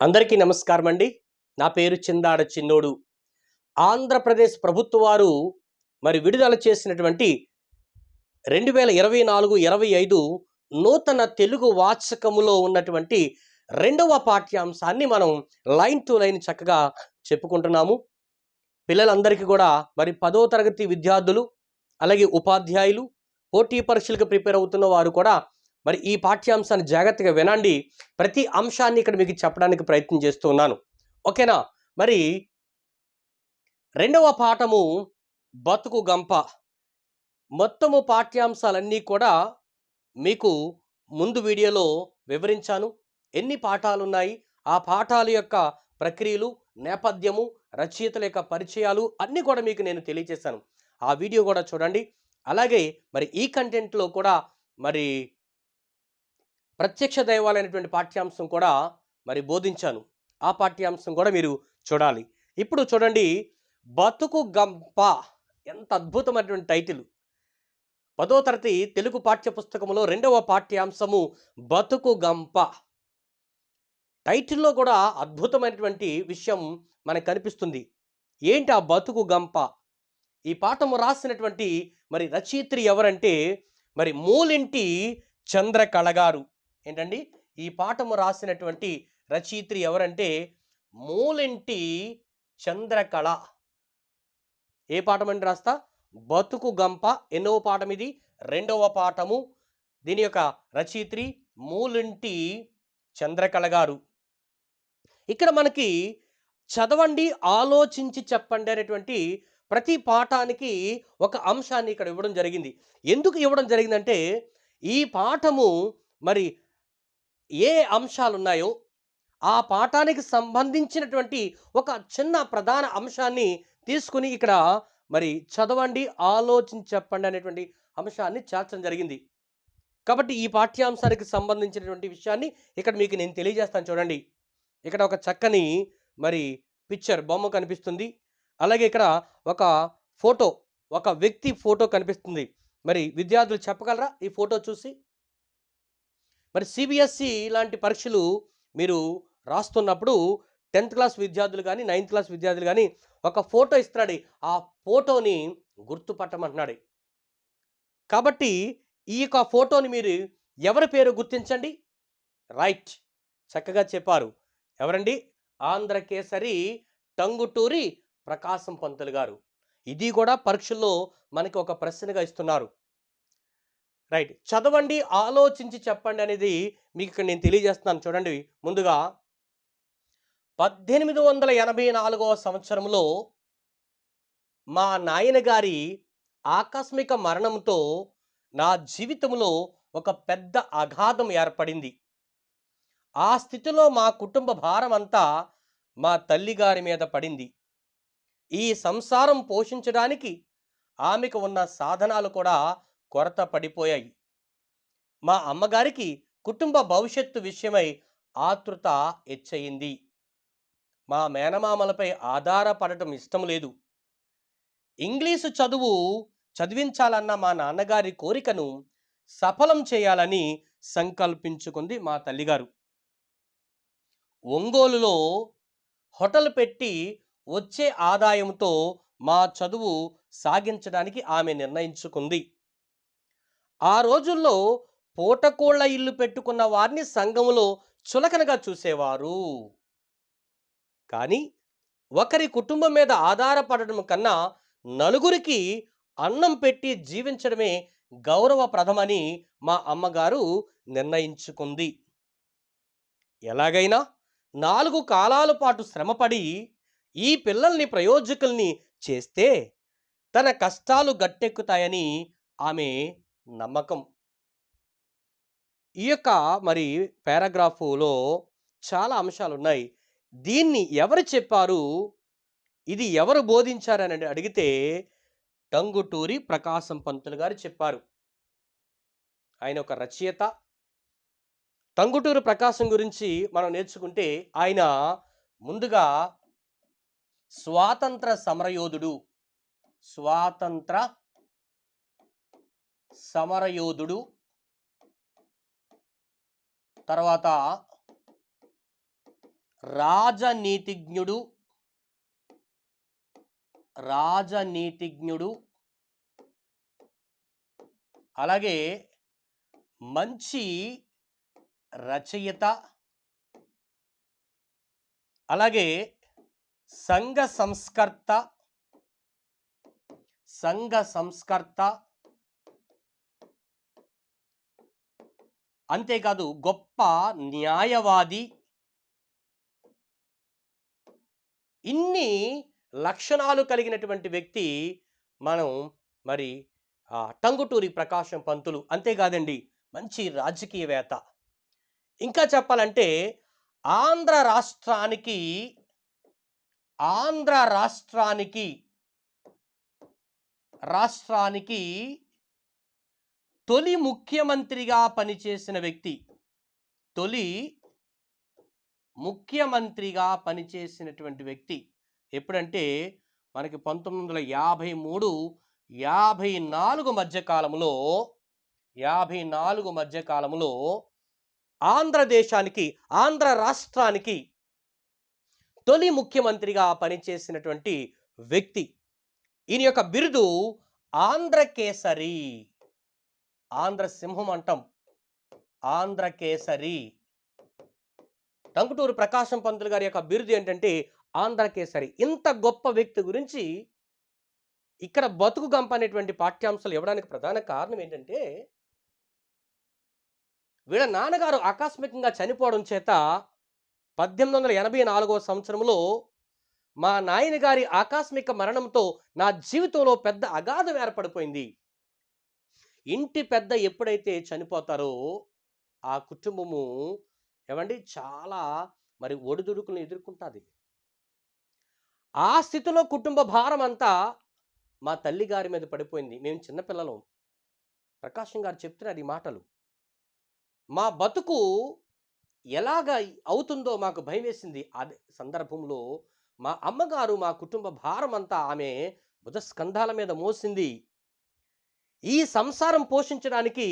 అందరికీ నమస్కారం అండి నా పేరు చిందాడ చిన్నోడు. ఆంధ్రప్రదేశ్ ప్రభుత్వ వారు మరి విడుదల చేసినటువంటి రెండు వేల ఇరవై నాలుగు ఇరవై ఐదు నూతన తెలుగు వాచకములో ఉన్నటువంటి రెండవ పాఠ్యాంశాన్ని మనం లైన్ టు లైన్ చక్కగా చెప్పుకుంటున్నాము. పిల్లలందరికీ కూడా మరి పదో తరగతి విద్యార్థులు అలాగే ఉపాధ్యాయులు పోటీ పరీక్షలకు ప్రిపేర్ అవుతున్న వారు కూడా మరి ఈ పాఠ్యాంశాన్ని జాగ్రత్తగా వినండి. ప్రతి అంశాన్ని ఇక్కడ మీకు చెప్పడానికి ప్రయత్నం చేస్తూ ఉన్నాను. ఓకేనా? మరి రెండవ పాఠము బతుకు గంప. మొత్తము పాఠ్యాంశాలన్నీ కూడా మీకు ముందు వీడియోలో వివరించాను. ఎన్ని పాఠాలు ఉన్నాయి ఆ పాఠాల యొక్క ప్రక్రియలు నేపథ్యము రచయితల యొక్క పరిచయాలు అన్నీ కూడా మీకు నేను తెలియజేశాను ఆ వీడియో కూడా చూడండి. అలాగే మరి ఈ కంటెంట్లో కూడా మరి ప్రత్యక్ష దైవాలైనటువంటి పాఠ్యాంశం కూడా మరి బోధించాను. ఆ పాఠ్యాంశం కూడా మీరు చూడాలి. ఇప్పుడు చూడండి బతుకు గంప ఎంత అద్భుతమైనటువంటి టైటిల్. పదో తరగతి తెలుగు పాఠ్యపుస్తకంలో రెండవ పాఠ్యాంశము బతుకు గంప. టైటిల్లో కూడా అద్భుతమైనటువంటి విషయం మనకు కనిపిస్తుంది. ఏంటి ఆ బతుకు గంప? ఈ పాఠము రాసినటువంటి మరి రచయిత్రి ఎవరంటే మరి మూలింటి చంద్రకళ గారు ఏంటండి? ఈ పాఠము రాసినటువంటి రచయిత్రి ఎవరంటే మూలింటి చంద్రకళ. ఏ పాఠం అని రాస్తా? బతుకు గంప ఎన్నవ పాఠం ఇది. రెండవ పాఠము దీని యొక్క రచయిత్రి మూలింటి చంద్రకళ గారు. ఇక్కడ మనకి చదవండి ఆలోచించి చెప్పండి అనేటువంటి ప్రతి పాఠానికి ఒక అంశాన్ని ఇక్కడ ఇవ్వడం జరిగింది. ఎందుకు ఇవ్వడం జరిగిందంటే ఈ పాఠము మరి ఏ అంశాలు ఉన్నాయో ఆ పాఠానికి సంబంధించినటువంటి ఒక చిన్న ప్రధాన అంశాన్ని తీసుకుని ఇక్కడ మరి చదవండి ఆలోచించి చెప్పండి అనేటువంటి అంశాన్ని చేర్చడం జరిగింది. కాబట్టి ఈ పాఠ్యాంశానికి సంబంధించినటువంటి విషయాన్ని ఇక్కడ మీకు నేను తెలియజేస్తాను చూడండి. ఇక్కడ ఒక చక్కని మరి పిక్చర్ బొమ్మ కనిపిస్తుంది. అలాగే ఇక్కడ ఒక ఫోటో ఒక వ్యక్తి ఫోటో కనిపిస్తుంది. మరి విద్యార్థులు చెప్పగలరా? ఈ ఫోటో చూసి మరి సిబిఎస్సి లాంటి పరీక్షలు మీరు రాస్తున్నప్పుడు టెన్త్ క్లాస్ విద్యార్థులు కానీ నైన్త్ క్లాస్ విద్యార్థులు కానీ ఒక ఫోటో ఇస్తున్నాడు ఆ ఫోటోని గుర్తుపట్టమంటున్నాడు. కాబట్టి ఈ యొక్క ఫోటోని మీరు ఎవరి పేరు గుర్తించండి? రైట్. చక్కగా చెప్పారు. ఎవరండి? ఆంధ్రకేసరి టంగుటూరి ప్రకాశం పంతులు గారు. ఇది కూడా పరీక్షల్లో మనకి ఒక ప్రశ్నగా ఇస్తున్నారు. రైట్. చదవండి ఆలోచించి చెప్పండి అనేది మీకు ఇక్కడ నేను తెలియజేస్తున్నాను చూడండి. ముందుగా పద్దెనిమిది వందల ఎనభై నాలుగవ సంవత్సరంలో మా నాయనగారి ఆకస్మిక మరణంతో నా జీవితంలో ఒక పెద్ద అఘాధం ఏర్పడింది. ఆ స్థితిలో మా కుటుంబ భారం అంతా మా తల్లిగారి మీద పడింది. ఈ సంసారం పోషించడానికి ఆమెకు ఉన్న సాధనాలు కూడా కొరత పడిపోయాయి. మా అమ్మగారికి కుటుంబ భవిష్యత్తు విషయమై ఆతృత ఎచ్చయింది మా మేనమామలపై ఆధారపడటం ఇష్టం లేదు. ఇంగ్లీషు చదువు చదివించాలన్న మా నాన్నగారి కోరికను సఫలం చేయాలని సంకల్పించుకుంది మా తల్లిగారు. ఒంగోలులో హోటల్ పెట్టి వచ్చే ఆదాయంతో మా చదువు సాగించడానికి ఆమె నిర్ణయించుకుంది. ఆ రోజుల్లో పూటకోళ్ళ ఇల్లు పెట్టుకున్న వారిని సంఘములో చులకనగా చూసేవారు. కానీ ఒకరి కుటుంబం మీద ఆధారపడడం కన్నా నలుగురికి అన్నం పెట్టి జీవించడమే గౌరవప్రదమని మా అమ్మగారు నిర్ణయించుకుంది. ఎలాగైనా నాలుగు కాలాల పాటు శ్రమపడి ఈ పిల్లల్ని ప్రయోజకుల్ని చేస్తే తన కష్టాలు గట్టెక్కుతాయని ఆమె నమ్మకం. ఈ యొక్క మరి పారాగ్రాఫులో చాలా అంశాలు ఉన్నాయి దీన్ని ఎవరు చెప్పారు? ఇది ఎవరు బోధించారని అడిగితే టంగుటూరి ప్రకాశం పంతులు గారు చెప్పారు. ఆయన ఒక రచయిత. టంగుటూరు ప్రకాశం గురించి మనం నేర్చుకుంటే ఆయన ముందుగా స్వాతంత్ర సమరయోధుడు. స్వాతంత్ర సమరయోధుడు. తర్వాత రాజనీతిజ్ఞుడు. రాజనీతిజ్ఞుడు. అలాగే మంచి రచయిత. అలాగే సంఘ సంస్కర్త. సంఘ సంస్కర్త. అంతేకాదు గొప్ప న్యాయవాది. ఇన్ని లక్షణాలు కలిగినటువంటి వ్యక్తి మనం మరి టంగుటూరి ప్రకాశం పంతులు అంతేకాదండి మంచి రాజకీయవేత్త. ఇంకా చెప్పాలంటే ఆంధ్ర రాష్ట్రానికి ఆంధ్ర రాష్ట్రానికి రాష్ట్రానికి తొలి ముఖ్యమంత్రిగా పనిచేసిన వ్యక్తి తొలి ముఖ్యమంత్రిగా పనిచేసినటువంటి వ్యక్తి ఎప్పుడంటే మనకి పంతొమ్మిది వందల యాభై మూడు యాభై నాలుగు మధ్యకాలంలో యాభై నాలుగు మధ్యకాలంలో ఆంధ్రదేశానికి ఆంధ్ర రాష్ట్రానికి తొలి ముఖ్యమంత్రిగా పనిచేసినటువంటి వ్యక్తి. ఈయన యొక్క బిరుదు ఆంధ్రకేసరి ఆంధ్ర సింహం అంటాం. ఆంధ్రకేసరి టంకుటూరు ప్రకాశం పంతులు గారి యొక్క బిరుదు ఏంటంటే ఆంధ్రకేసరి ఇంత గొప్ప వ్యక్తి గురించి ఇక్కడ బతుకు గంప అనేటువంటి పాఠ్యాంశాలు ఇవ్వడానికి ప్రధాన కారణం ఏంటంటే వీళ్ళ నాన్నగారు ఆకస్మికంగా చనిపోవడం చేత పద్దెనిమిది వందల ఎనభై నాలుగవ సంవత్సరంలో మా నాయనగారి ఆకస్మిక మరణంతో నా జీవితంలో పెద్ద అగాధం ఏర్పడిపోయింది. ఇంటి పెద్ద ఎప్పుడైతే చనిపోతారో ఆ కుటుంబము ఏమండి చాలా మరి ఒడిదుడుకులను ఎదుర్కొంటుంది. ఆ స్థితిలో కుటుంబ భారం అంతా మా తల్లి గారి మీద పడిపోయింది. మేము చిన్నపిల్లలం ప్రకాశం గారు చెప్తున్నారు ఈ మాటలు. మా బతుకు ఎలాగ అవుతుందో మాకు భయం వేసింది అదే సందర్భంలో మా అమ్మగారు మా కుటుంబ భారం అంతా ఆమె భుజస్కంధాల మీద మోసింది. ఈ సంసారం పోషించడానికి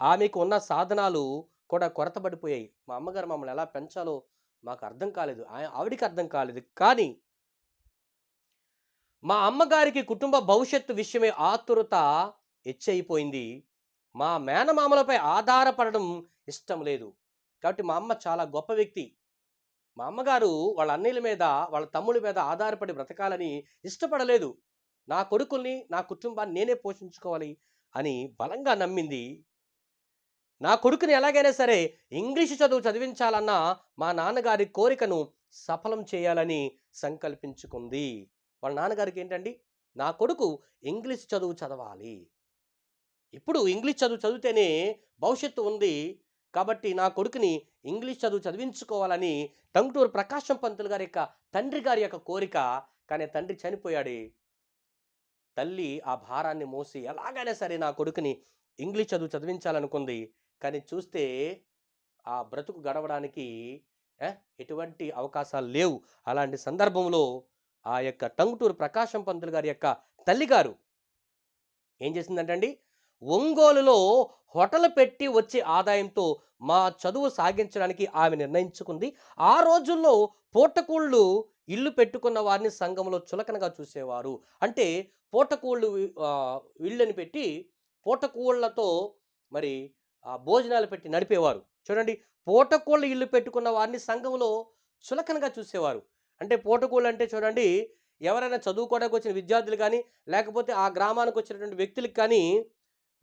ఆమెకు ఉన్న సాధనాలు కూడా కొరతపడిపోయాయి. మా అమ్మగారు మమ్మల్ని ఎలా పెంచాలో మాకు అర్థం కాలేదు. ఆవిడికి అర్థం కాలేదు. కానీ మా అమ్మగారికి కుటుంబ భవిష్యత్తు విషయమే ఆతురత హెచ్చయిపోయింది మా మేనమామలపై ఆధారపడడం ఇష్టం లేదు. కాబట్టి మా అమ్మ చాలా గొప్ప వ్యక్తి. మా అమ్మగారు వాళ్ళ అన్నయ్యల మీద వాళ్ళ తమ్ముళ్ళ మీద ఆధారపడి బ్రతకాలని ఇష్టపడలేదు. నా కొడుకుల్ని నా కుటుంబాన్ని నేనే పోషించుకోవాలి అని బలంగా నమ్మింది. నా కొడుకుని ఎలాగైనా సరే ఇంగ్లీషు చదువు చదివించాలన్న మా నాన్నగారి కోరికను సఫలం చేయాలని సంకల్పించుకుంది. వాళ్ళ నాన్నగారికి ఏంటండి? నా కొడుకు ఇంగ్లీష్ చదువు చదవాలి. ఇప్పుడు ఇంగ్లీష్ చదువు చదివితేనే భవిష్యత్తు ఉంది కాబట్టి నా కొడుకుని ఇంగ్లీష్ చదువు చదివించుకోవాలని టంగుటూరు ప్రకాశం పంతులు గారి యొక్క తండ్రి గారి యొక్క కోరిక. కానీ తండ్రి చనిపోయాడు. తల్లి ఆ భారాన్ని మోసి ఎలాగైనా సరే నా కొడుకుని ఇంగ్లీష్ చదువు చదివించాలనుకుంది కానీ చూస్తే ఆ బ్రతుకు గడవడానికి ఎటువంటి అవకాశాలు లేవు. అలాంటి సందర్భంలో ఆ యొక్క టంగుటూరు ప్రకాశం పంతులు గారి యొక్క తల్లిగారు ఏం చేసిందంటండి ఒంగోలులో హోటల్ పెట్టి వచ్చే ఆదాయంతో మా చదువు సాగించడానికి ఆమె నిర్ణయించుకుంది. ఆ రోజుల్లో పూటకూళ్ళు ఇల్లు పెట్టుకున్న వారిని సంఘంలో చులకనగా చూసేవారు. అంటే పూటకూళ్ళు ఇళ్ళని పెట్టి పూటకూళ్ళతో మరి భోజనాలు పెట్టి నడిపేవారు. చూడండి పూటకూళ్ళ ఇల్లు పెట్టుకున్న వారిని సంఘంలో చులకనగా చూసేవారు. అంటే పూటకూళ్ళు అంటే చూడండి ఎవరైనా చదువుకోవడానికి వచ్చిన విద్యార్థులు కానీ లేకపోతే ఆ గ్రామానికి వచ్చినటువంటి వ్యక్తులకు కానీ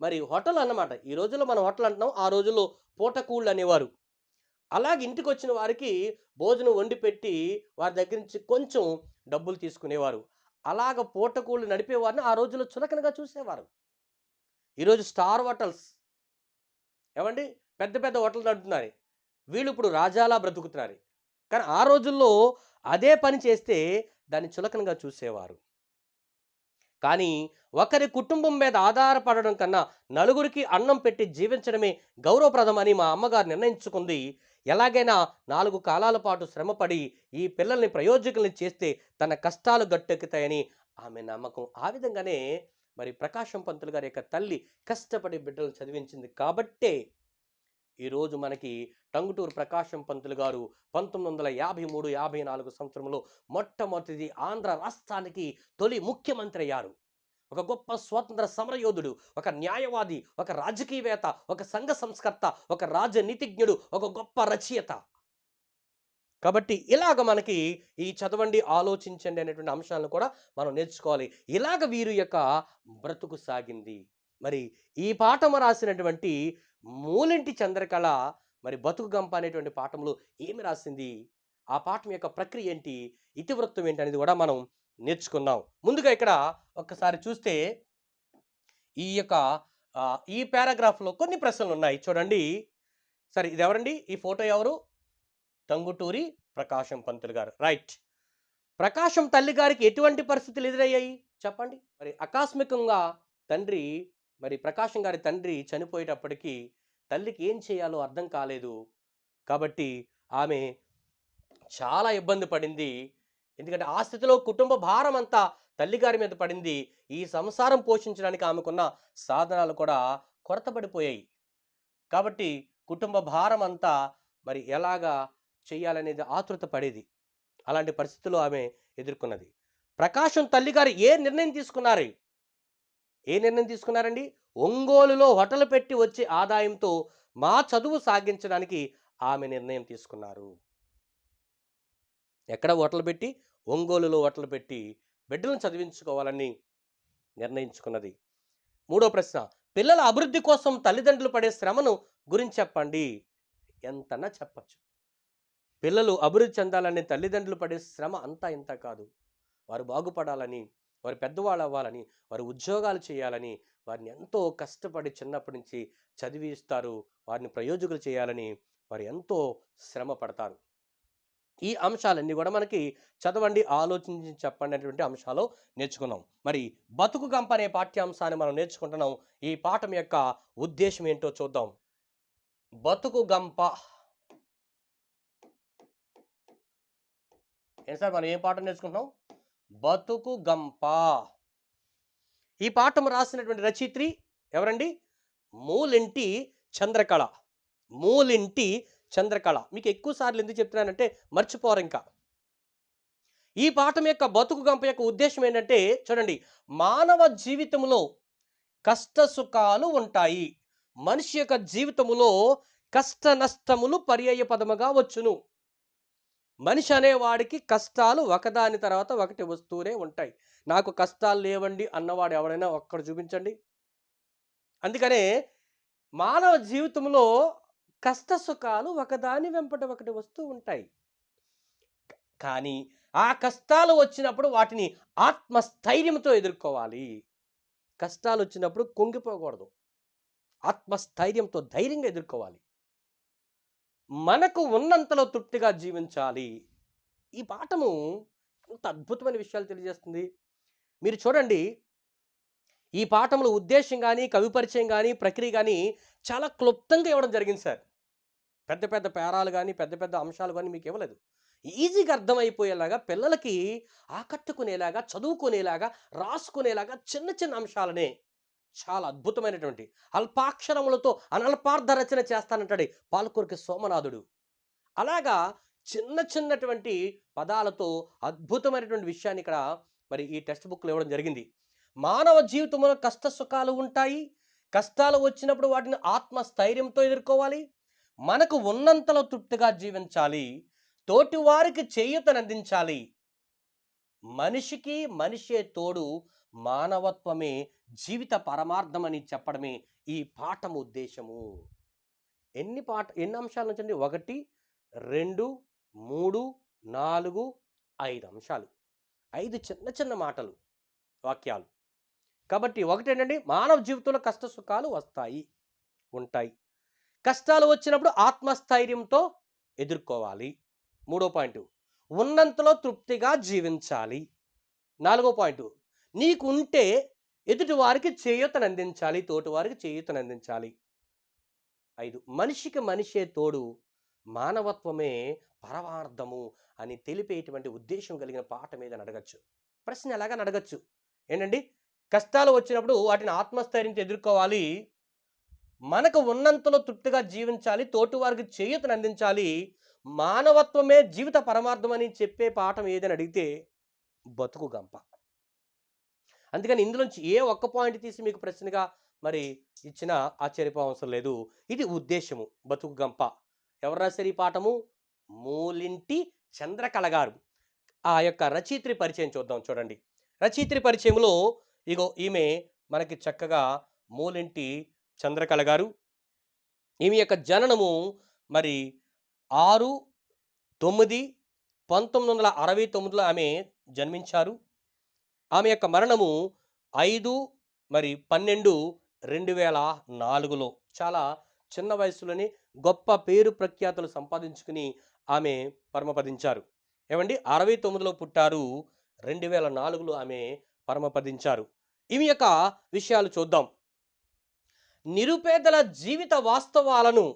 మరి హోటల్ అన్నమాట. ఈ రోజుల్లో మనం హోటల్ అంటున్నాం ఆ రోజుల్లో పూటకూళ్ళు అనేవారు. అలాగే ఇంటికి వచ్చిన వారికి భోజనం వండి పెట్టి వారి దగ్గర నుంచి కొంచెం డబ్బులు తీసుకునేవారు. అలాగ పూటకూళ్ళు నడిపేవారిని ఆ రోజుల్లో చులకనగా చూసేవారు. ఈరోజు స్టార్ హోటల్స్ ఏమండి? పెద్ద పెద్ద హోటల్ నడుపుతున్నారు వీళ్ళు ఇప్పుడు రాజాలా బ్రతుకుతున్నారు. కానీ ఆ రోజుల్లో అదే పని చేస్తే దాన్ని చులకనగా చూసేవారు. కానీ ఒకరి కుటుంబం మీద ఆధారపడడం కన్నా నలుగురికి అన్నం పెట్టి జీవించడమే గౌరవప్రదమని మా అమ్మగారు నిర్ణయించుకుంది ఎలాగైనా నాలుగు కాలాల పాటు శ్రమపడి ఈ పిల్లల్ని ప్రయోజకుల్ని చేస్తే తన కష్టాలు గట్టెక్కుతాయని ఆమె నమ్మకం. ఆ విధంగానే మరి ప్రకాశం పంతులు గారి యొక్క తల్లి కష్టపడి బిడ్డలు చదివించింది కాబట్టే ఈరోజు మనకి టంగుటూరు ప్రకాశం పంతులు గారు పంతొమ్మిది వందల యాభై మూడు యాభై నాలుగు సంవత్సరంలో మొట్టమొదటిది ఆంధ్ర రాష్ట్రానికి తొలి ముఖ్యమంత్రి అయ్యారు. ఒక గొప్ప స్వాతంత్ర సమరయోధుడు ఒక న్యాయవాది ఒక రాజకీయవేత్త ఒక సంఘ సంస్కర్త ఒక రాజనీతిజ్ఞుడు ఒక గొప్ప రచయిత. కాబట్టి ఇలాగ మనకి ఈ చదవండి ఆలోచించండి అనేటువంటి అంశాలను కూడా మనం నేర్చుకోవాలి. ఇలాగ వీరు యొక్క బ్రతుకు సాగింది. మరి ఈ పాఠము రాసినటువంటి మూలింటి చంద్రకళ మరి బతుకు గంప అనేటువంటి పాఠంలో ఏమి రాసింది? ఆ పాఠం యొక్క ప్రక్రియ ఏంటి? ఇతివృత్తం ఏంటి అనేది కూడా మనం నేర్చుకుందాం. ముందుగా ఇక్కడ ఒక్కసారి చూస్తే ఈ యొక్క ఈ పారాగ్రాఫ్లో కొన్ని ప్రశ్నలు ఉన్నాయి. చూడండి. సరే ఇది ఎవరండి ఈ ఫోటో ఎవరు? టంగుటూరి ప్రకాశం పంతులు గారు. రైట్. ప్రకాశం తల్లి గారికి ఎటువంటి పరిస్థితులు ఎదురయ్యాయి? చెప్పండి. మరి ఆకస్మికంగా తండ్రి మరి ప్రకాశం గారి తండ్రి చనిపోయేటప్పటికి తల్లికి ఏం చేయాలో అర్థం కాలేదు. కాబట్టి ఆమె చాలా ఇబ్బంది పడింది. ఎందుకంటే ఆ స్థితిలో కుటుంబ భారం అంతా తల్లిగారి మీద పడింది. ఈ సంసారం పోషించడానికి ఆమెకున్న సాధనాలు కూడా కొరతపడిపోయాయి. కాబట్టి కుటుంబ భారం అంతా మరి ఎలాగా చేయాలనేది ఆతృత పడేది. అలాంటి పరిస్థితుల్లో ఆమె ఎదుర్కొన్నది. ప్రకాశం తల్లిగారు ఏ నిర్ణయం తీసుకున్నారు? ఏ నిర్ణయం తీసుకున్నారండి? ఒంగోలులో హోటల్ పెట్టి వచ్చే ఆదాయంతో మా చదువు సాగించడానికి ఆమె నిర్ణయం తీసుకున్నారు. ఎక్కడ హోటల్ పెట్టి ఒంగోలులో ఓట్లు పెట్టి బిడ్డలను చదివించుకోవాలని నిర్ణయించుకున్నది. మూడో ప్రశ్న పిల్లల అభివృద్ధి కోసం తల్లిదండ్రులు పడే శ్రమను గురించి చెప్పండి. ఎంతన్నా చెప్పచ్చు. పిల్లలు అభివృద్ధి చెందాలని తల్లిదండ్రులు పడే శ్రమ అంతా ఇంత కాదు. వారు బాగుపడాలని వారు పెద్దవాళ్ళు అవ్వాలని వారు ఉద్యోగాలు చేయాలని వారిని ఎంతో కష్టపడి చిన్నప్పటి నుంచి చదివిస్తారు వారిని ప్రయోజకులు చేయాలని వారు ఎంతో శ్రమ పడతారు. ఈ అంశాలన్నీ కూడా మనకి చదవండి ఆలోచించి చెప్పండి అనేటువంటి అంశాలు నేర్చుకున్నాం. మరి బతుకు గంప అనే పాఠ్యాంశాన్ని మనం నేర్చుకుంటున్నాం. ఈ పాఠం యొక్క ఉద్దేశం ఏంటో చూద్దాం. బతుకు గంప. ఏం సార్ మనం ఏం పాఠం నేర్చుకుంటున్నాం? బతుకు గంప. ఈ పాఠం రాసినటువంటి రచయిత్రి ఎవరండి? మూలింటి చంద్రకళ. మూలింటి చంద్రకళ. మీకు ఎక్కువ సార్లు ఎందుకు చెప్తున్నానంటే మర్చిపోరు ఇంకా. ఈ పాఠం యొక్క బతుకు గంప యొక్క ఉద్దేశం ఏంటంటే చూడండి మానవ జీవితంలో కష్ట సుఖాలు ఉంటాయి. మనిషి యొక్క జీవితములో కష్ట నష్టములు పర్యాయ పదముగా వచ్చును. మనిషి అనేవాడికి కష్టాలు ఒకదాని తర్వాత ఒకటి వస్తూనే ఉంటాయి. నాకు కష్టాలు లేవండి అన్నవాడు ఎవరైనా ఒక్కడు చూపించండి. అందుకనే మానవ జీవితంలో కష్ట సుఖాలు ఒకదాని వెంపట ఒకటి వస్తూ ఉంటాయి. కానీ ఆ కష్టాలు వచ్చినప్పుడు వాటిని ఆత్మస్థైర్యంతో ఎదుర్కోవాలి. కష్టాలు వచ్చినప్పుడు కుంగిపోకూడదు. ఆత్మస్థైర్యంతో ధైర్యంగా ఎదుర్కోవాలి. మనకు ఉన్నంతలో తృప్తిగా జీవించాలి. ఈ పాఠము ఎంత అద్భుతమైన విషయాలు తెలియజేస్తుంది. మీరు చూడండి ఈ పాఠంలో ఉద్దేశం కానీ కవి పరిచయం కానీ ప్రక్రియ కానీ చాలా క్లుప్తంగా ఇవ్వడం జరిగింది సార్. పెద్ద పెద్ద పేరాలు కానీ పెద్ద పెద్ద అంశాలు కానీ మీకు ఇవ్వలేదు. ఈజీగా అర్థమైపోయేలాగా పిల్లలకి ఆకట్టుకునేలాగా చదువుకునేలాగా రాసుకునేలాగా చిన్న చిన్న అంశాలనే చాలా అద్భుతమైనటువంటి అల్పాక్షరములతో అనల్పార్థ రచన చేస్తానంటాడు పాలకూరికి సోమనాథుడు. అలాగా చిన్న చిన్నటువంటి పదాలతో అద్భుతమైనటువంటి విషయాన్ని ఇక్కడ మరి ఈ టెక్స్ట్ బుక్లో ఇవ్వడం జరిగింది. మానవ జీవితంలో కష్ట సుఖాలు ఉంటాయి. కష్టాలు వచ్చినప్పుడు వాటిని ఆత్మస్థైర్యంతో ఎదుర్కోవాలి. మనకు ఉన్నంతలో తృప్తిగా జీవించాలి తోటివారికి చేయూతనందించాలి. మనిషికి మనిషే తోడు మానవత్వమే జీవిత పరమార్థమని చెప్పడమే ఈ పాఠం ఉద్దేశము. ఎన్ని పాఠ ఎన్ని అంశాల నుంచి ఒకటి రెండు మూడు నాలుగు ఐదు అంశాలు. ఐదు చిన్న చిన్న మాటలు వాక్యాలు. కాబట్టి ఒకటి ఏంటండి మానవ జీవితంలో కష్ట సుఖాలు వస్తాయి ఉంటాయి. కష్టాలు వచ్చినప్పుడు ఆత్మస్థైర్యంతో ఎదుర్కోవాలి. మూడో పాయింట్ ఉన్నంతలో తృప్తిగా జీవించాలి. నాలుగో పాయింట్ నీకు ఉంటే ఎదుటి వారికి చేయూతను అందించాలి తోటి వారికి చేయూతను అందించాలి ఐదు మనిషికి మనిషే తోడు మానవత్వమే పరమార్థము అని తెలిపేటువంటి ఉద్దేశం కలిగిన పాట మీద అడగచ్చు. ప్రశ్న ఎలాగా అడగచ్చు. ఏంటండి? కష్టాలు వచ్చినప్పుడు వాటిని ఆత్మస్థైర్యంతో ఎదుర్కోవాలి. మనకు ఉన్నంతలో తృప్తిగా జీవించాలి తోటివారికి చేయూతను అందించాలి మానవత్వమే జీవిత పరమార్థం అని చెప్పే పాఠం ఏదని అడిగితే బతుకు గంప. అందుకని ఇందులోంచి ఏ ఒక్క పాయింట్ తీసి మీకు ప్రశ్నగా మరి ఇచ్చిన ఆశ్చర్యపోవసరం లేదు. ఇది ఉద్దేశము బతుకు గంప. ఎవరు రాశారు ఈ పాఠము? మూలింటి చంద్రకళ గారు. ఆ యొక్క రచయిత్రి పరిచయం చూద్దాం చూడండి. రచయిత్రి పరిచయంలో ఇగో ఈమె మనకి చక్కగా మూలింటి చంద్రకళ గారు. ఈమె యొక్క జననము మరి ఆరు తొమ్మిది పంతొమ్మిది వందల అరవై తొమ్మిదిలో ఆమె జన్మించారు. ఆమె యొక్క మరణము ఐదు మరి పన్నెండు రెండు వేల నాలుగులో చాలా చిన్న వయసులోనే గొప్ప పేరు ప్రఖ్యాతులు సంపాదించుకుని ఆమె పరమపదించారు. ఏమండి? అరవై తొమ్మిదిలో పుట్టారు రెండు వేల నాలుగులో ఆమె పరమపదించారు. ఈమె యొక్క విషయాలు చూద్దాం. నిరుపేదల జీవిత వాస్తవాలను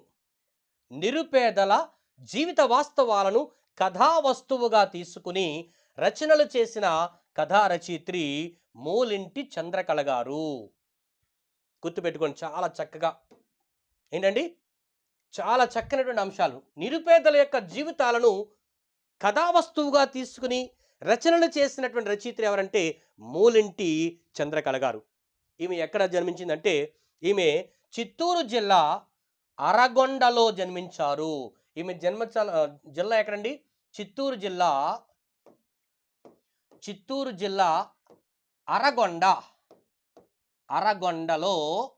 నిరుపేదల జీవిత వాస్తవాలను కథావస్తువుగా తీసుకుని రచనలు చేసిన కథా రచయిత్రి మూలింటి చంద్రకళ గారు. గుర్తుపెట్టుకోండి చాలా చక్కగా. ఏంటండి? చాలా చక్కనటువంటి అంశాలు. నిరుపేదల యొక్క జీవితాలను కథావస్తువుగా తీసుకుని రచనలు చేసినటువంటి రచయిత్రి ఎవరంటే మూలింటి చంద్రకళ గారు. ఈమె ఎక్కడ జన్మించిందంటే ఈమె చిత్తూరు జిల్లా అరగొండలో జన్మించారు. ఈమె జన్మ జిల్లా ఎక్కడండి? చిత్తూరు జిల్లా చిత్తూరు జిల్లా అరగొండ అరగొండలో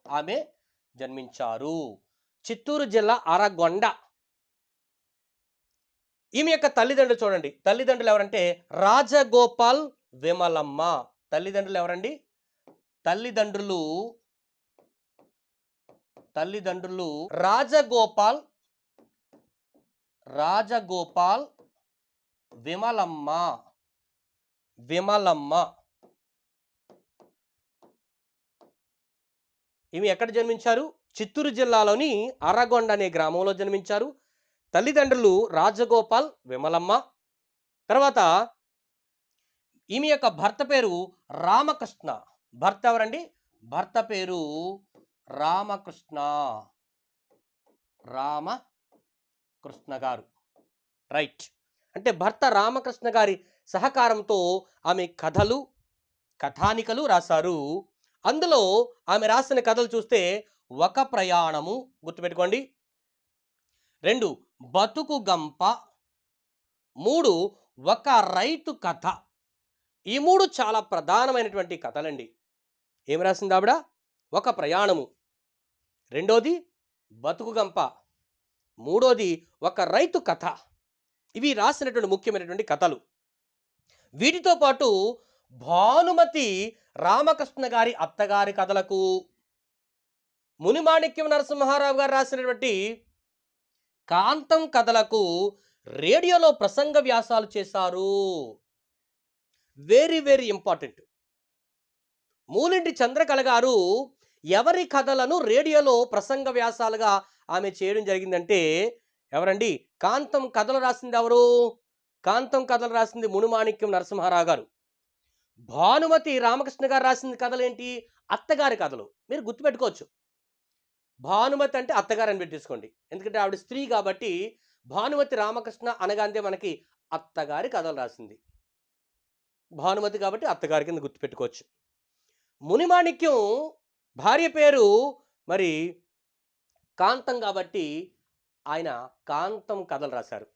ఆమె జన్మించారు. చిత్తూరు జిల్లా అరగొండ. ఈమె యొక్క తల్లిదండ్రులు చూడండి. తల్లిదండ్రులు ఎవరంటే రాజగోపాల్ విమలమ్మ. తల్లిదండ్రులు ఎవరండి? తల్లిదండ్రులు తల్లిదండ్రులు రాజగోపాల్ రాజగోపాల్ విమలమ్మ విమలమ్మ. ఈమె ఎక్కడ జన్మించారు? చిత్తూరు జిల్లాలోని అరగొండ అనే గ్రామంలో జన్మించారు. తల్లిదండ్రులు రాజగోపాల్ విమలమ్మ. తర్వాత ఈమె యొక్క భర్త పేరు రామకృష్ణ. భర్త ఎవరండి? భర్త పేరు రామకృష్ణ. రామకృష్ణ గారు. రైట్. అంటే భర్త రామకృష్ణ గారి సహకారంతో ఆమె కథలు కథానికలు రాశారు. అందులో ఆమె రాసిన కథలు చూస్తే ఒక ప్రయాణము గుర్తుపెట్టుకోండి. రెండు బతుకు గంప. మూడు ఒక రైతు కథ. ఈ మూడు చాలా ప్రధానమైనటువంటి కథలండి. ఏమి రాసింది ఆవిడ? ఒక ప్రయాణము. రెండోది బతుకు గంప. మూడోది ఒక రైతు కథ. ఇవి రాసినటువంటి ముఖ్యమైనటువంటి కథలు. వీటితో పాటు భానుమతి రామకృష్ణ గారి అత్తగారి కథలకు మునిమాణిక్యం నరసింహారావు గారు రాసినటువంటి కాంతం కథలకు రేడియోలో ప్రసంగ వ్యాసాలు చేశారు. Very very important. Moolinti Chandrakala గారు ఎవరి కథలను రేడియోలో ప్రసంగ వ్యాసాలుగా ఆమె చేయడం జరిగిందంటే ఎవరండి? కాంతం కథలు రాసింది ఎవరు? కాంతం కథలు రాసింది మునుమాణిక్యం నరసింహారావు గారు భానుమతి రామకృష్ణ గారు రాసింది కథలు ఏంటి అత్తగారి కథలు. మీరు గుర్తుపెట్టుకోవచ్చు. భానుమతి అంటే అత్తగారు అని పెట్టేసుకోండి. ఎందుకంటే ఆవిడ స్త్రీ కాబట్టి భానుమతి రామకృష్ణ అనగానే మనకి అత్తగారి కథలు రాసింది. భానుమతి కాబట్టి అత్తగారి కింద గుర్తుపెట్టుకోవచ్చు. మునిమాణిక్యం భార్య పేరు మరి కాంతం కాబట్టి ఆయన కాంతం కథలు రాశారు.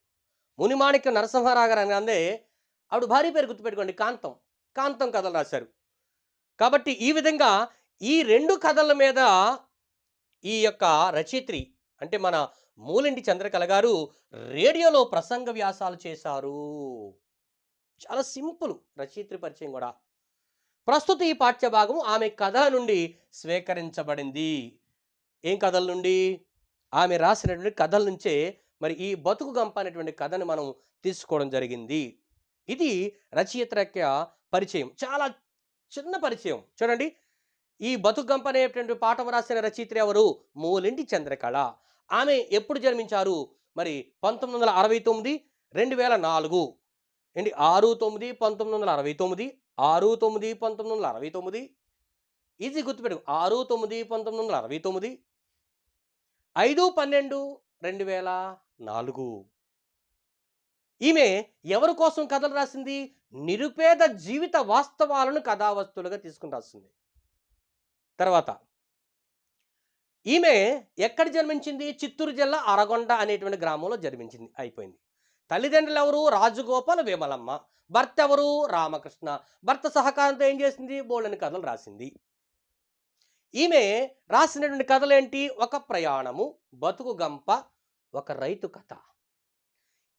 మునిమాణిక్యం నరసింహారావు గారు అందే ఆవిడ భార్య పేరు గుర్తుపెట్టుకోండి కాంతం. కాంతం కథలు రాశారు. కాబట్టి ఈ విధంగా ఈ రెండు కథల మీద ఈ యొక్క రచయిత్రి అంటే మన మూలింటి చంద్రకళ గారు రేడియోలో ప్రసంగ వ్యాసాలు చేశారు. చాలా సింపుల్ రచయిత్రి పరిచయం కూడా. ప్రస్తుత ఈ పాఠ్య భాగం ఆమె కథల నుండి స్వీకరించబడింది. ఏం కథల నుండి? ఆమె రాసినటువంటి కథల నుంచే మరి ఈ బతుకు గంప అనేటువంటి కథను మనం తీసుకోవడం జరిగింది. ఇది రచయిత యొక్క పరిచయం చాలా చిన్న పరిచయం. చూడండి ఈ బతుకు గంప అనేటువంటి పాఠం రాసిన రచయిత్రి ఎవరు? మూలింటి చంద్రకళ. ఆమె ఎప్పుడు జన్మించారు? మరి పంతొమ్మిది వందల అరవై తొమ్మిది రెండు వేల నాలుగు. ఏంటి? ఆరు తొమ్మిది పంతొమ్మిది వందల అరవై తొమ్మిది. ఆరు తొమ్మిది పంతొమ్మిది వందల అరవై తొమ్మిది. ఈజీ గుర్తుపెట్టు ఆరు తొమ్మిది పంతొమ్మిది వందల అరవై తొమ్మిది. ఐదు పన్నెండు రెండు వేల నాలుగు. ఈమె ఎవరి కోసం కథలు రాసింది? నిరుపేద జీవిత వాస్తవాలను కథావస్తులుగా తీసుకుని రాసింది. తర్వాత ఈమె ఎక్కడ జన్మించింది? చిత్తూరు జిల్లా అరగొండ అనేటువంటి గ్రామంలో జన్మించింది అయిపోయింది. తల్లిదండ్రులు ఎవరు రాజగోపాల వేమలమ్మ. భర్త ఎవరు రామకృష్ణ. భర్త సహకారంతో ఏం చేసింది? బోళ్ళని కథలు రాసింది. ఈమె రాసినటువంటి కథలు ఏంటి ఒక ప్రయాణము బతుకు గంప ఒక రైతు కథ.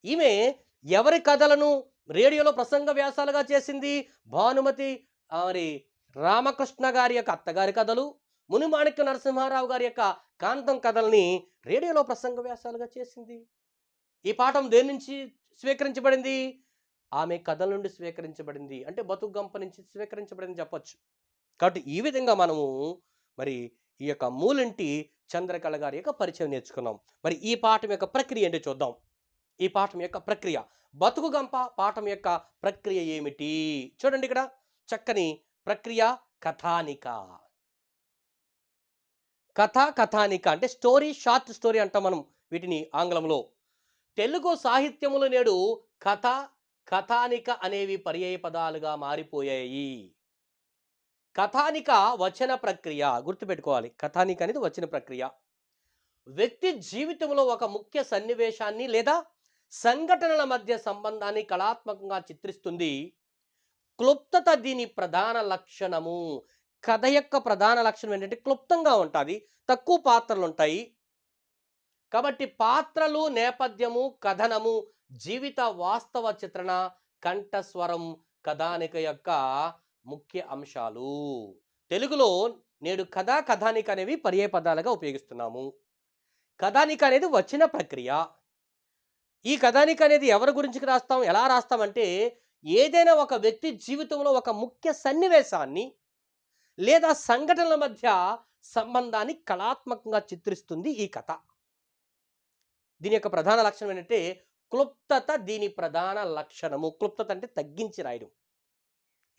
ఈమె ఎవరి కథలను రేడియోలో ప్రసంగ వ్యాసాలుగా చేసింది? భానుమతి మరి రామకృష్ణ గారి యొక్క అత్తగారి కథలు మునిమాణిక్య నరసింహారావు గారి యొక్క కాంతం కథల్ని రేడియోలో ప్రసంగ వ్యాసాలుగా చేసింది. ఈ పాఠం దేని నుంచి స్వీకరించబడింది? ఆమె కథల నుండి స్వీకరించబడింది. అంటే బతుకుగంప నుంచి స్వీకరించబడింది చెప్పొచ్చు. కాబట్టి ఈ విధంగా మనము మరి ఈ యొక్క మూలంటి చంద్రకళ గారి యొక్క పరిచయం నేర్చుకున్నాం. మరి ఈ పాఠం యొక్క ప్రక్రియ ఏంటి చూద్దాం. ఈ పాఠం యొక్క ప్రక్రియ. బతుకుగంప పాఠం యొక్క ప్రక్రియ ఏమిటి? చూడండి ఇక్కడ. చక్కని ప్రక్రియ కథానిక. కథ కథానిక అంటే స్టోరీ షార్ట్ స్టోరీ అంటాం మనం వీటిని ఆంగ్లంలో. తెలుగు సాహిత్యములు నేడు కథ కథానిక అనేవి పర్యాయ పదాలుగా మారిపోయాయి. కథానిక వచన ప్రక్రియ గుర్తుపెట్టుకోవాలి. కథానిక అనేది వచన ప్రక్రియ. వ్యక్తి జీవితంలో ఒక ముఖ్య సన్నివేశాన్ని లేదా సంఘటనల మధ్య సంబంధాన్ని కళాత్మకంగా చిత్రిస్తుంది. క్లుప్తత దీని ప్రధాన లక్షణము. కథ యొక్క ప్రధాన లక్షణం ఏంటంటే క్లుప్తంగా ఉంటుంది. తక్కువ పాత్రలు ఉంటాయి కాబట్టి పాత్రలు నేపథ్యము కథనము జీవిత వాస్తవ చిత్రణ కంఠస్వరం కథానిక యొక్క ముఖ్య అంశాలు. తెలుగులో నేడు కథా కథానిక అనేవి పర్యాయ పదాలుగా ఉపయోగిస్తున్నాము. కథానిక అనేది వచ్చిన ప్రక్రియ. ఈ కథానిక అనేది ఎవరి గురించి రాస్తాం ఎలా రాస్తామంటే ఏదైనా ఒక వ్యక్తి జీవితంలో ఒక ముఖ్య సన్నివేశాన్ని లేదా సంఘటనల మధ్య సంబంధాన్ని కళాత్మకంగా చిత్రిస్తుంది ఈ కథ. దీని యొక్క ప్రధాన లక్షణం ఏంటంటే క్లుప్తత దీని ప్రధాన లక్షణము. క్లుప్తత అంటే తగ్గించి రాయడం.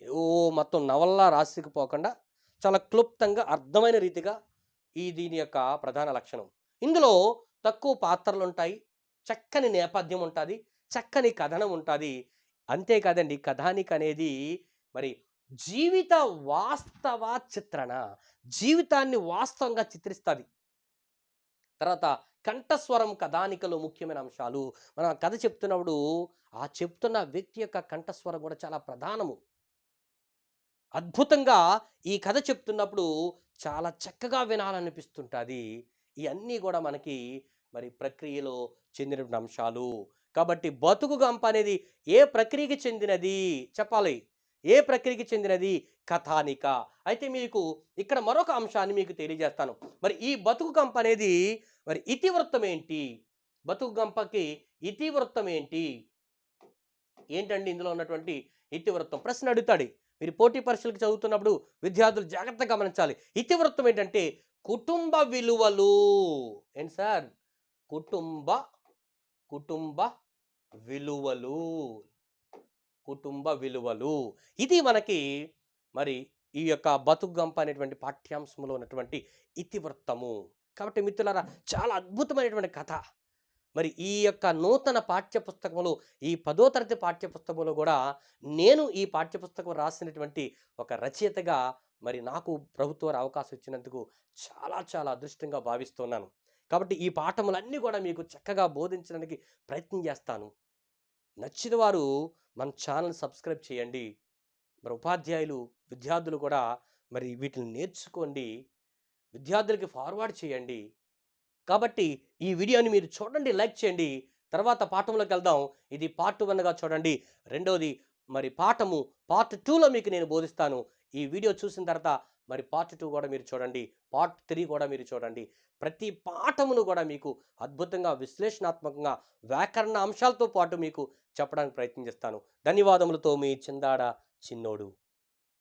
ఓ మొత్తం నవల్లా రాసికపోకుండా చాలా క్లుప్తంగా అర్థమైన రీతిగా ఈ దీని యొక్క ప్రధాన లక్షణం. ఇందులో తక్కువ పాత్రలు ఉంటాయి చక్కని నేపథ్యం ఉంటుంది చక్కని కథనం ఉంటుంది. అంతేకాదండి కథానిక అనేది మరి జీవిత వాస్తవ చిత్రణ. జీవితాన్ని వాస్తవంగా చిత్రిస్తుంది. తర్వాత కంఠస్వరం కథానికలో ముఖ్యమైన అంశాలు. మనం ఆ కథ చెప్తున్నప్పుడు ఆ చెప్తున్న వ్యక్తి యొక్క కంఠస్వరం కూడా చాలా ప్రధానము. అద్భుతంగా ఈ కథ చెప్తున్నప్పుడు చాలా చక్కగా వినాలనిపిస్తుంటుంది. ఇవన్నీ కూడా మనకి మరి ప్రక్రియలో చెందినటువంటి అంశాలు. కాబట్టి బతుకు గంప అనేది ఏ ప్రక్రియకి చెందినది? చెప్పాలి. ఏ ప్రక్రియకి చెందినది? కథానిక. అయితే మీకు ఇక్కడ మరొక అంశాన్ని మీకు తెలియజేస్తాను. మరి ఈ బతుకు గంప అనేది మరి ఇతివృత్తం ఏంటి? బతుకు గంపకి ఇతివృత్తం ఏంటి? ఏంటండి ఇందులో ఉన్నటువంటి ఇతివృత్తం? ప్రశ్న అడుగుతాడు. మీరు పోటీ పరీక్షలకు చదువుతున్నప్పుడు విద్యార్థులు జాగ్రత్తగా గమనించాలి. ఇతివృత్తం ఏంటంటే కుటుంబ విలువలు. ఏంటి సార్? కుటుంబ కుటుంబ విలువలు. కుటుంబ విలువలు. ఇది మనకి మరి ఈ యొక్క బతుకుగంప అనేటువంటి పాఠ్యాంశంలో ఉన్నటువంటి ఇతివృత్తము. కాబట్టి మిత్రులారా చాలా అద్భుతమైనటువంటి కథ. మరి ఈ యొక్క నూతన పాఠ్యపుస్తకంలో ఈ పదో తరగతి పాఠ్యపుస్తకంలో కూడా నేను ఈ పాఠ్యపుస్తకం రాసినటువంటి ఒక రచయితగా మరి నాకు ప్రభుత్వ అవకాశం ఇచ్చినందుకు చాలా చాలా అదృష్టంగా భావిస్తున్నాను. కాబట్టి ఈ పాఠములన్నీ కూడా మీకు చక్కగా బోధించడానికి ప్రయత్నం చేస్తాను. నచ్చిన వారు మన ఛానల్ సబ్స్క్రైబ్ చేయండి. మరి ఉపాధ్యాయులు విద్యార్థులు కూడా మరి వీటిని నేర్చుకోండి. విద్యార్థులకి ఫార్వర్డ్ చేయండి. కాబట్టి ఈ వీడియోని మీరు చూడండి లైక్ చేయండి. తర్వాత పాఠంలోకి వెళ్దాం. ఇది పార్ట్ వన్గా చూడండి. రెండవది మరి పాఠము పార్ట్ టూలో మీకు నేను బోధిస్తాను. ఈ వీడియో చూసిన తర్వాత మరి పార్ట్ టూ కూడా మీరు చూడండి పార్ట్ త్రీ కూడా మీరు చూడండి. ప్రతి పాఠమును కూడా మీకు అద్భుతంగా విశ్లేషణాత్మకంగా వ్యాకరణ అంశాలతో పాటు మీకు చెప్పడానికి ప్రయత్నం చేస్తాను. ధన్యవాదములతో మీ చిందాడ చిన్నోడు.